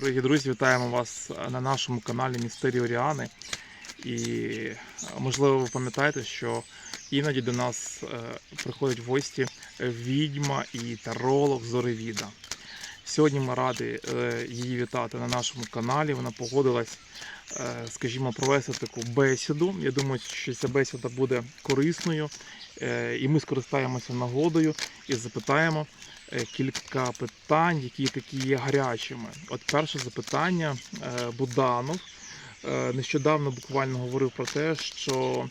Дорогі друзі, вітаємо вас на нашому каналі Містеріо Оріани. І е, можливо ви пам'ятаєте, що іноді до нас е, приходять в гості відьма і таролог Зоревіда. Сьогодні ми раді е, її вітати на нашому каналі. Вона погодилась, е, скажімо, провести таку бесіду. Я думаю, що ця бесіда буде корисною, е, і ми скористаємося нагодою і запитаємо е, кілька питань, які такі є гарячими. От перше запитання е, Буданов е, нещодавно буквально говорив про те, що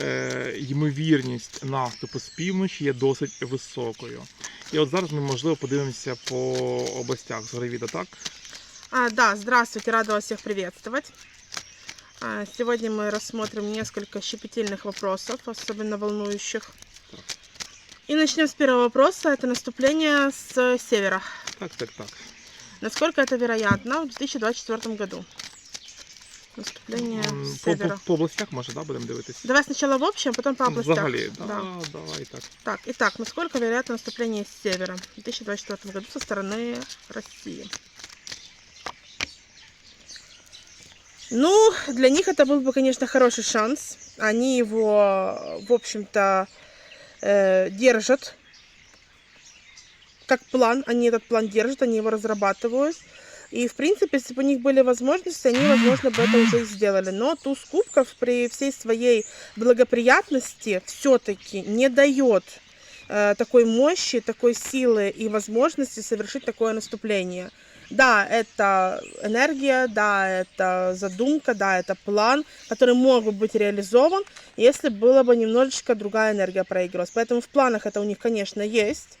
е, ймовірність наступу з півночі є досить високою. І от зараз ми можливо подивимося по областях Зоревіда, так? А, да, здравствуйте, рада вас всех приветствовать. А, Сегодня мы рассмотрим несколько щепетильных вопросов, особенно волнующих. И начнем с первого вопроса. Это наступление с севера. Так, так, так. Насколько это вероятно в 2024 году? Наступление М, с По, по, севера. по областях може, да, будемо дивитися? Давай сначала в общем, потом по областях. Взагалі, да, Да. давай так. Так, итак, насколько вероятно наступление с севера в 2024 году со стороны России? Ну, для них это был бы, конечно, хороший шанс. Они его, в общем-то, э, держат как план. Они этот план держат, они его разрабатывают. И, в принципе, если бы у них были возможности, они, возможно, бы это уже и сделали. Но туз кубков при всей своей благоприятности все-таки не дает такой мощи, такой силы и возможности совершить такое наступление. Да, это энергия, да, это задумка, да, это план, который мог бы быть реализован, если была бы немножечко другая энергия проигрывалась. Поэтому в планах это у них, конечно, есть.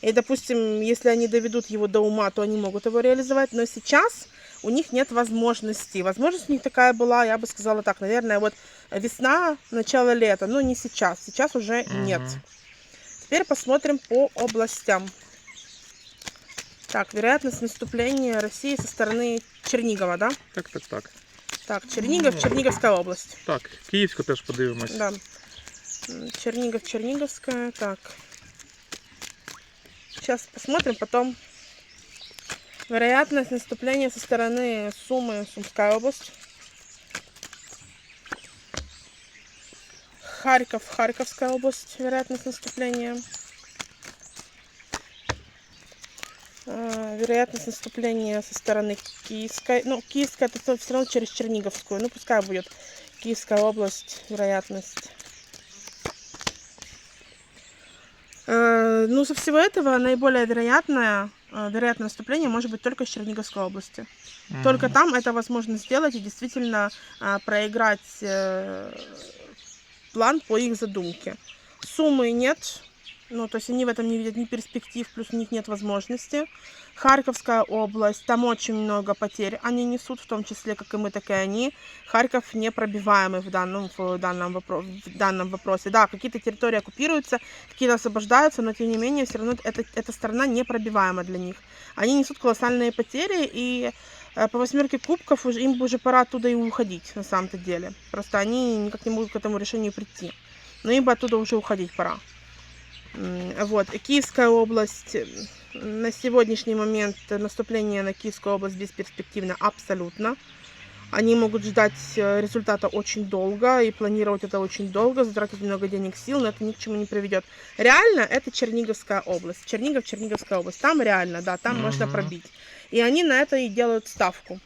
И, допустим, если они доведут его до ума, то они могут его реализовать. Но сейчас у них нет возможности. Возможность у них такая была, я бы сказала так, наверное, вот весна, начало лета, но не сейчас. Сейчас уже нет. Мгм. Теперь посмотрим по областям. Так, вероятность наступления России со стороны Чернигова, да? Так, так, так. Так, Чернигов, Черниговская область. Так, Київську теж подивимось. Да. Чернигов, Черниговская. Так. Сейчас посмотрим, потом. Вероятность наступления со стороны Сумы, Сумская область. Харьков, Харьковская область, вероятность наступления. Э, Вероятность наступления со стороны Киевской. Ну, Киевская это все равно через Черниговскую. Ну, пускай будет Киевская область, вероятность. Э, Ну, со всего этого наиболее вероятное, э, вероятное наступление может быть только из Черниговской области. Только там это возможно сделать и действительно а, проиграть э, план по их задумке. Суммы нет, ну, то есть они в этом не видят ни перспектив, плюс у них нет возможности. Харьковская область, там очень много потерь они несут, в том числе, как и мы, так и они. Харьков непробиваемый в данном, в данном, вопро- в данном вопросе. Да, какие-то территории оккупируются, какие-то освобождаются, но тем не менее, все равно это, эта страна непробиваема для них. Они несут колоссальные потери, и э, по восьмерке кубков уже, им бы уже пора оттуда и уходить, на самом-то деле. Просто они никак не могут к этому решению прийти. Но им бы оттуда уже уходить пора. Вот. Киевская область. На сегодняшний момент наступление на Киевскую область бесперспективно абсолютно. Они могут ждать э, результата очень долго и планировать это очень долго, затратить много денег, сил, но это ни к чему не приведет. Реально это Черниговская область. Чернигов, Черниговская область. Там реально, да, там можно Мгм. пробить. И они на это и делают ставку.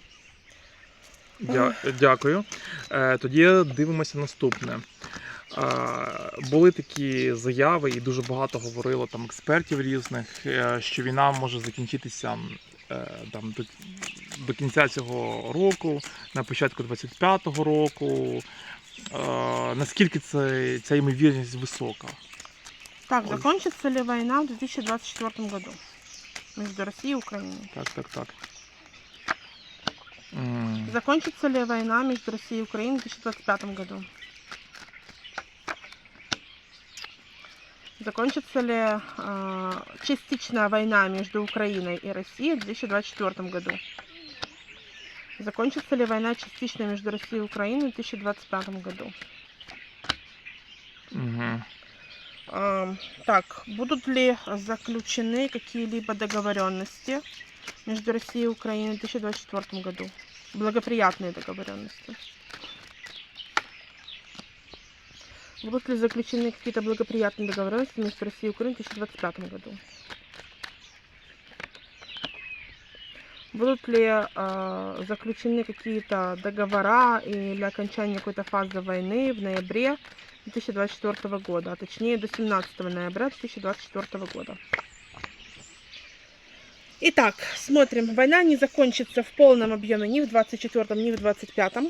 Дя- Дякую. Е, Тоді дивимося наступне. Е, Були такі заяви, і дуже багато говорило там експертів різних, е, що війна може закінчитися е, там, до, до кінця цього року, на початку 25-го року. Наскільки це, ця ймовірність висока? Так, Ой. закончится ли война в 2024 году между Россией и Украиной? Так, так, так. М, Закончится ли война между Россией и Украиной в 2025 году? Закончится ли э, частичная война между Украиной и Россией в 2024 году? Закончится ли война частично между Россией и Украиной в 2025 году? мгм. Ам, Так, будут ли заключены какие-либо договоренности между Россией и Украиной в 2024 году. Благоприятные договоренности. Будут ли заключены какие-то благоприятные договоренности между Россией и Украиной в 2025 году? Будут ли э, заключены какие-то договора или окончание какой-то фазы войны в ноябре 2024 года, а точнее до 17 ноября 2024 года? Итак, смотрим. Война не закончится в полном объеме ни в 24 ни в 25 а,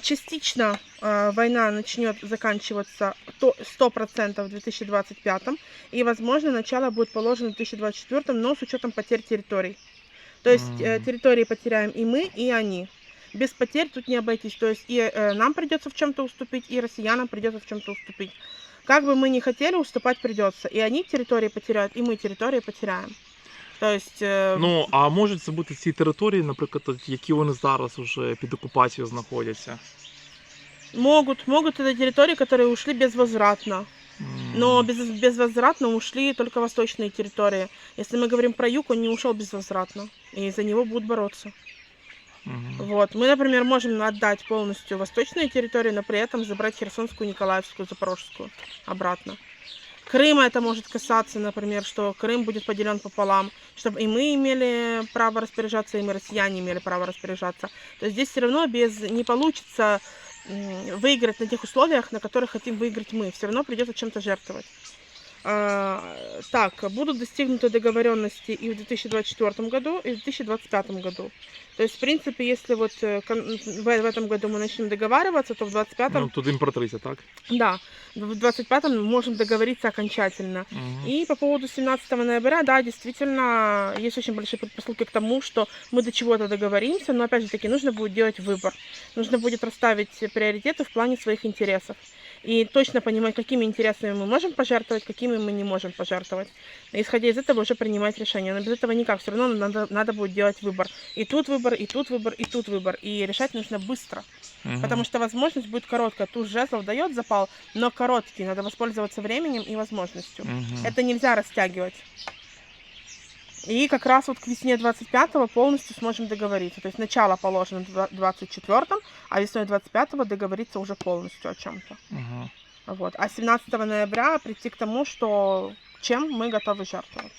Частично а, война начнет заканчиваться то- 100% в 2025, и, возможно, начало будет положено в 2024, но с учетом потерь территорий. То есть э, территории потеряем и мы, и они. Без потерь тут не обойтись. То есть и э, нам придется в чем-то уступить, и россиянам придется в чем-то уступить. Как бы мы ни хотели, уступать придется. И они территории потеряют, и мы территории потеряем. То есть е, Ну, а можуть це бути ці території, наприклад, от які вони зараз уже під окупацією знаходяться? могут, могут это территории, которые ушли безвозвратно. М, Но без, безвозвратно ушли только восточные территории. Если мы говорим про юг, он не ушел безвозвратно. И за него будут бороться. мгм. Вот. Мы, например, можем отдать полностью восточные территории, но при этом забрать Херсонскую, Николаевскую, Запорожскую обратно. Крыма это может касаться, например, что Крым будет поделен пополам, чтобы и мы имели право распоряжаться, и мы, россияне, имели право распоряжаться. То есть здесь все равно без не получится выиграть на тех условиях, на которых хотим выиграть мы. Все равно придется чем-то жертвовать. А, так, будут достигнуты договоренности и в 2024 году, и в 2025 году. То есть, в принципе, если вот э, в, этом году мы начнем договариваться, то в 2025, Ну, тут імператриця, так? да, в 2025 мы можем договориться окончательно. Мгм. И по поводу 17 ноября, да, действительно, есть очень большие предпосылки к тому, что мы до чего-то договоримся, но опять же таки нужно будет делать выбор. Нужно будет расставить приоритеты в плане своих интересов. И точно понимать, какими интересами мы можем пожертвовать, какими мы не можем пожертвовать. Исходя из этого уже принимать решение. Но без этого никак. Все равно надо, надо будет делать выбор. И тут выбор, и тут выбор, и тут выбор. И решать нужно быстро. Мгм. Потому что возможность будет короткая. Туз жезлов дает запал, но короткий. Надо воспользоваться временем и возможностью. Мгм. Это нельзя растягивать. И как раз вот к весне 25-го полностью сможем договориться. То есть начало положено в 24-м, а весной 25-го договориться уже полностью о чем-то. Мгм. Вот. А 17 ноября прийти к тому, что чем мы готовы жертвовать.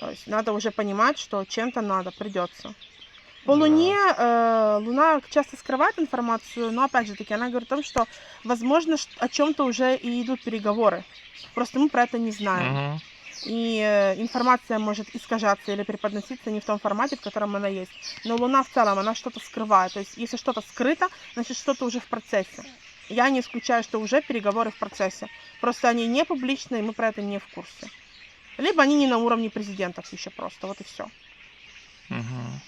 То есть надо уже понимать, что чем-то надо, придется. По. Луне э, Луна часто скрывает информацию, но опять же таки она говорит о том, что возможно о чем-то уже и идут переговоры. Просто мы про это не знаем. Мгм И э, информация может искажаться или преподноситься не в том формате, в котором она есть. Но Луна в целом, она что-то скрывает. То есть, если что-то скрыто, значит, что-то уже в процессе. Я не исключаю, что уже переговоры в процессе. Просто они не публичные, мы про это не в курсе. Либо они не на уровне президентов еще просто. Вот и все. Мгм.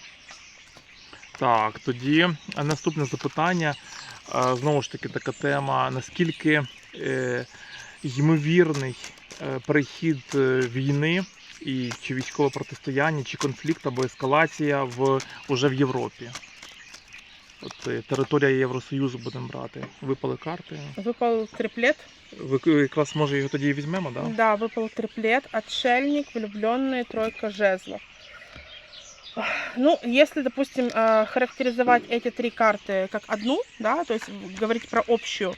Так, тоді е, наступне запитання. Е, Знову ж таки, така тема. Наскільки е, ймовірний е, перехід е, війни і чи військове протистояння, чи конфлікт або ескалація в уже в Європі? От е, територія Євросоюзу будемо брати. Випали карти. Выпал триплет. Ви якраз може його тоді і візьмемо, так? Да? Да, выпал триплет. Отшельник, влюбленные, тройка жезлов. Ну, если, допустим, э, характеризовать эти три карты как одну, да, то есть говорить про общую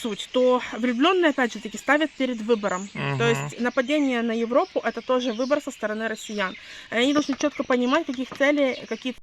суть, то влюбленные, опять же таки, ставят перед выбором. Мгм. То есть нападение на Европу это тоже выбор со стороны россиян. И они должны четко понимать, каких целей, какие